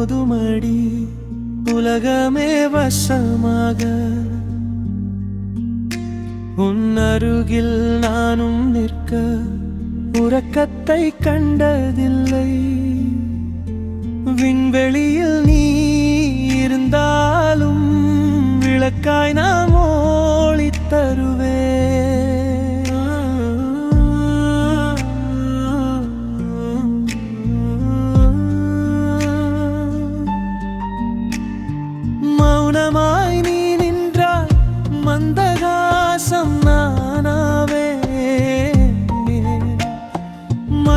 புன்னகைப்பூ போதுமடி. உலகமே வசமாக. உன் அருகில் நானும் நிற்க. உறக்கத்தை கண்டதில்லை. விண்வெளியில் நீ இருந்தாலும் விளக்காய் நாம் ஓளித் தருவே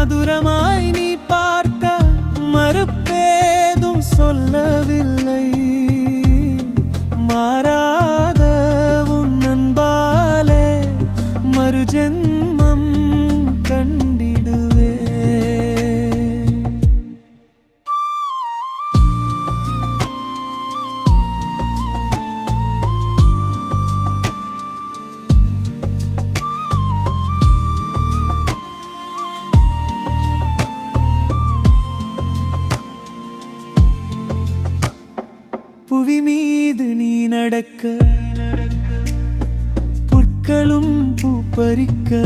மதுரமாய் நீ பார்த்த மறுப்பேதும் சொல்லவில்லை. மாறாத உன் அன்பாலே மறுஜென் புவி மீது நீ நடக்க. புற்களும் பூப்பறிக்க.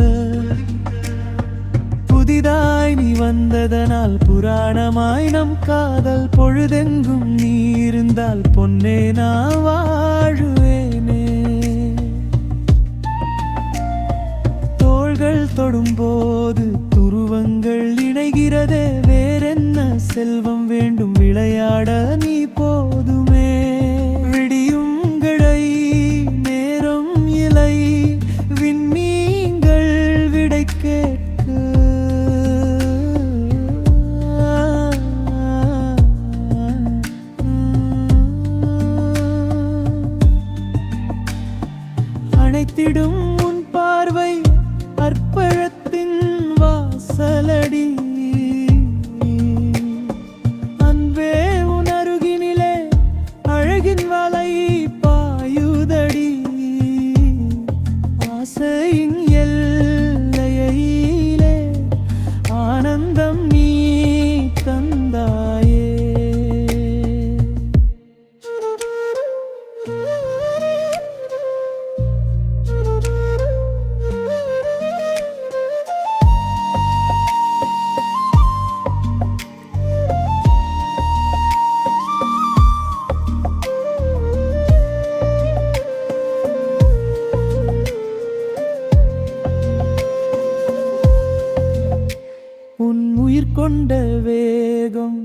புதிதாய் நீ வந்ததனால் புராணமாய் நம் காதல் பொழுதெங்கும் நீ இருந்தால் பொன்னே நான் வாழுவேனே. தோள்கள் தொடும்போது துருவங்கள் இணைகிறதே. வேறென்ன செல்வம் வேண்டும் விளையாட நீ போதும். கொண்ட வேகம்.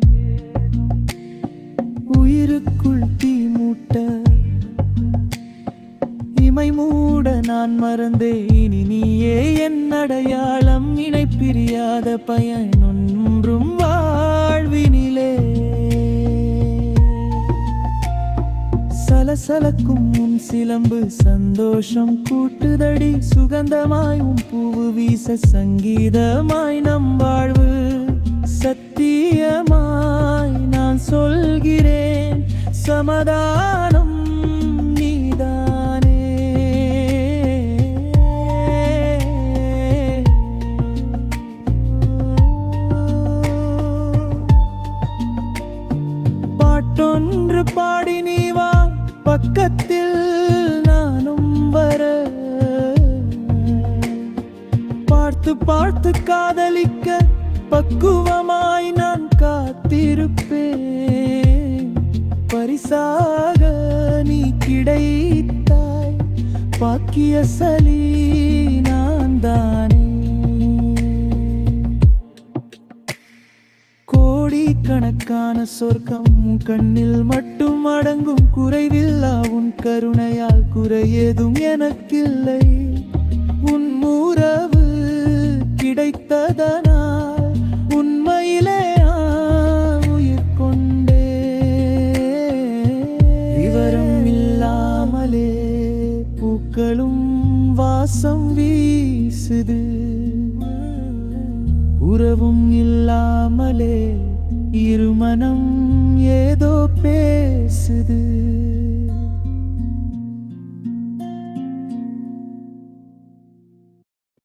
உயிருக்குள் தீ மூட்ட. இமை மூட நான் மறந்தே இனி நீயே என் அடையாளம். இணை பிரியாத பயனொன்றும் வாழ்வினிலே. சலசலக்கும் உன் சிலம்பு சந்தோஷம். கூட்டுதடி சுகந்தமாய் உன் பூவு வீச சங்கீதமாய் சமதானம் நீதானே. பாட்டொன்று பாடி நீ வா பக்கத்தில் நானும் வர. பார்த்து பார்த்து காதலிக்க பக்குவமாய் நான் காத்திருப்பேன். பரிசாக நீ கிடைத்தாய். பாக்கிய சலி நான் தானே. கோடிக்கணக்கான சொர்க்கம் கண்ணில் மட்டும் அடங்கும் குறைவில்லா உன் கருணையால் குறை ஏதும் எனக்கில்லை. உன் உறவு கிடைத்ததனால் பூக்களும் வாசம் வீசுது. உறவும் இல்லாமலே இருமனம் ஏதோ பேசுது.